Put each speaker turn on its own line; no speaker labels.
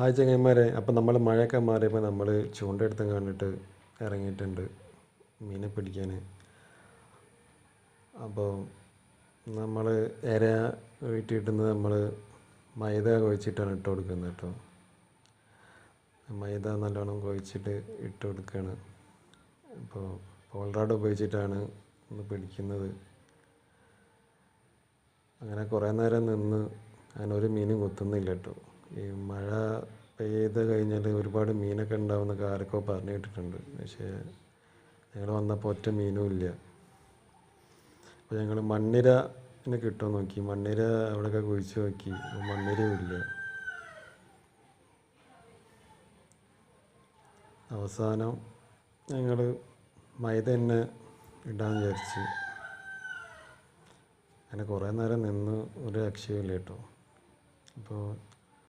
Hi ചങ്ങന്മാരെ അപ്പം നമ്മൾ മഴയൊക്കെ മാറിയപ്പോൾ നമ്മൾ ചൂണ്ടയെടുത്തും കണ്ടിട്ട് ഇറങ്ങിയിട്ടുണ്ട് മീനെ പിടിക്കാൻ അപ്പോൾ നമ്മൾ ഇര വീട്ടിട്ടുന്നത് നമ്മൾ മൈദ കുഴച്ചിട്ടാണ് ഇട്ട് കൊടുക്കുന്നത് കേട്ടോ. മൈദ നല്ലോണം കുഴച്ചിട്ട് ഇട്ട് കൊടുക്കുകയാണ് അപ്പോൾ പോൾറാഡ് ഉപയോഗിച്ചിട്ടാണ് ഒന്ന് പിടിക്കുന്നത്. അങ്ങനെ കുറേ നേരം നിന്ന് അങ്ങനെ ഒരു മീനും കൊത്തുന്നില്ല കേട്ടോ. ഈ മഴ പെയ്ത് കഴിഞ്ഞാൽ ഒരുപാട് മീനൊക്കെ ഉണ്ടാവുമെന്നൊക്കെ ആരൊക്കെ പറഞ്ഞു കേട്ടിട്ടുണ്ട്. പക്ഷേ ഞങ്ങൾ വന്നപ്പോൾ ഒറ്റ മീനും ഇല്ല. അപ്പോൾ ഞങ്ങൾ മണ്ണിരനെ കിട്ടുമോ നോക്കി. മണ്ണിര അവിടെയൊക്കെ കുഴിച്ച് നോക്കി. മണ്ണിരയും ഇല്ല. അവസാനം ഞങ്ങൾ മൈദ തന്നെ ഇടാൻ വിചാരിച്ച്. അങ്ങനെ കുറേ നേരം നിന്ന് ഒരു രക്ഷയും ഇല്ല കേട്ടോ. അപ്പോൾ